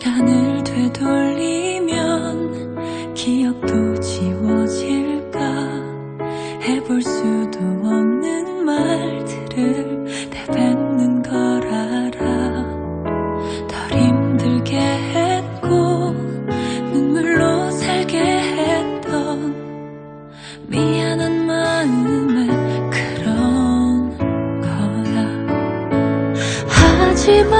시간을 되돌리면 기억도 지워질까? 해볼 수도 없는 말들을 되뱉는 걸 알아. 덜 힘들게 했고 눈물로 살게 했던 미안한 마음에 그런 거야. 하지만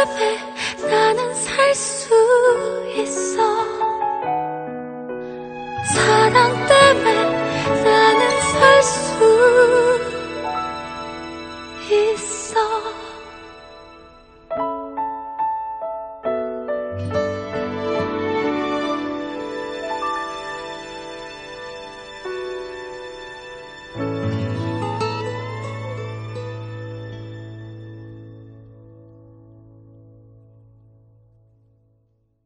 랩에 나는 살 수 있어. 사랑 때문에 나는 살 수 있어.